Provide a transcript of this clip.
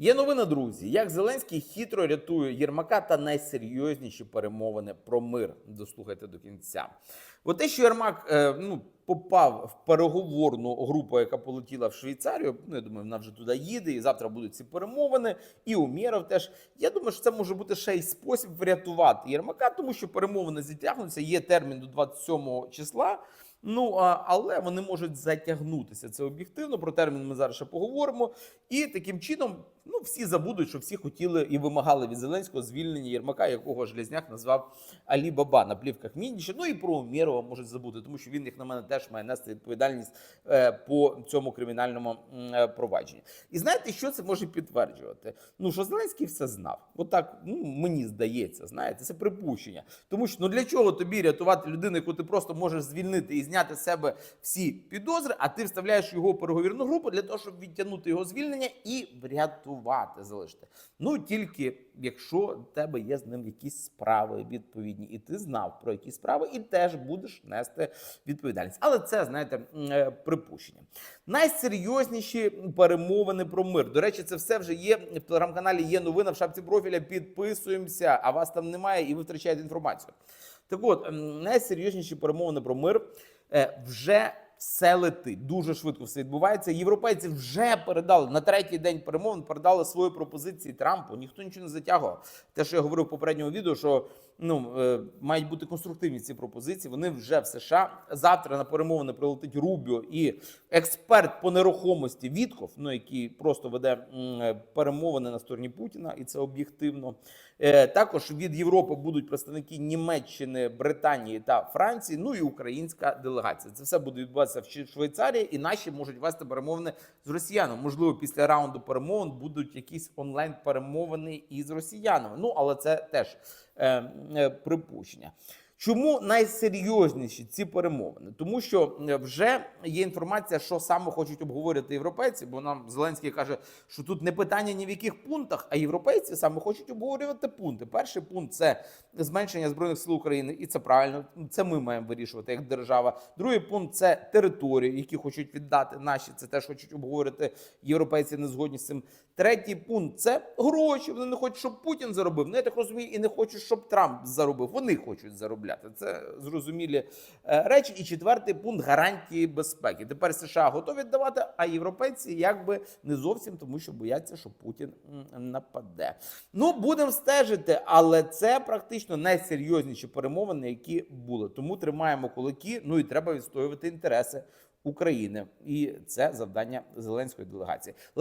Є новина, друзі, як Зеленський хитро рятує Єрмака та найсерйозніші перемовини про мир. Дослухайте до кінця. От те, що Єрмак е, ну, попав в переговорну групу, яка полетіла в Швейцарію. Ну, я думаю, вона вже туди їде, і завтра будуть ці перемовини. І Умєров теж. Я думаю, що це може бути ще й спосіб врятувати Єрмака, тому що перемовини затягнуться. Є термін до 27 числа. Ну а, але вони можуть затягнутися. Це об'єктивно. Про термін ми зараз ще поговоримо. І таким чином, ну всі забудуть, що всі хотіли і вимагали від Зеленського звільнення Єрмака, якого Железняк назвав Алі Баба на плівках Міндіча. Ну і про Умєрова можуть забути, тому що він, як на мене, теж має нести відповідальність е, по цьому кримінальному е, провадженню. І знаєте, що це може підтверджувати? Ну що Зеленський все знав. Отак, ну мені здається, знаєте, це припущення. Тому що ну для чого тобі рятувати людину, яку ти просто можеш звільнити і зняти з себе всі підозри, а ти вставляєш його в переговірну групу для того, щоб відтягнути його звільнення і врятувати, залишити. Ну тільки якщо в тебе є з ним якісь справи відповідні, і ти знав про які справи, і теж будеш нести відповідальність. Але це знаєте е, припущення. Найсерйозніші перемовини про мир. До речі, це все вже є в телеграм-каналі. Є новина в шапці профіля. Підписуємося, а вас там немає, і ви втрачаєте інформацію. Так от, ем, найсерйозніші перемовини про мир е, вже все летить. Дуже швидко все відбувається. Європейці вже передали на третій день перемовин, передали свої пропозиції Трампу. Ніхто нічого не затягував. Те, що я говорив в попередньому відео, що ну е, мають бути конструктивні ці пропозиції. Вони вже в США. Завтра на перемовини прилетить Рубіо і експерт по нерухомості Вітков, ну який просто веде е, перемовини на стороні Путіна, і це об'єктивно. Е, Також від Європи будуть представники Німеччини, Британії та Франції. Ну і українська делегація. Це все буде відбуватися в Швей- Швейцарії, і наші можуть вести перемовини з росіянами. Можливо, після раунду перемовин будуть якісь онлайн перемовини із росіянами. Ну але це теж е, припущення. Чому найсерйозніші ці перемовини? Тому що е, вже є інформація, що саме хочуть обговорити європейці, бо нам Зеленський каже, що тут не питання ні в яких пунктах, а європейці саме хочуть обговорювати пункти. Перший пункт це зменшення збройних сил України, і це правильно. Це ми маємо вирішувати як держава. Другий пункт це території, які хочуть віддати наші. Це теж хочуть обговорити європейці. Не згодні з цим. Третій пункт це гроші. Вони не хочуть, щоб Путін заробив. Ну я так розумію, і не хочуть, щоб Трамп заробив. Вони хочуть заробляти. Це зрозумілі е, речі. І четвертий пункт гарантії безпеки. Тепер США готові давати, а європейці якби не зовсім, тому що бояться, що Путін нападе. Ну будемо стежити, але це практично найсерйозніші перемовини, які були. Тому тримаємо кулаки. Ну і треба відстоювати інтереси України. І це завдання зеленської делегації.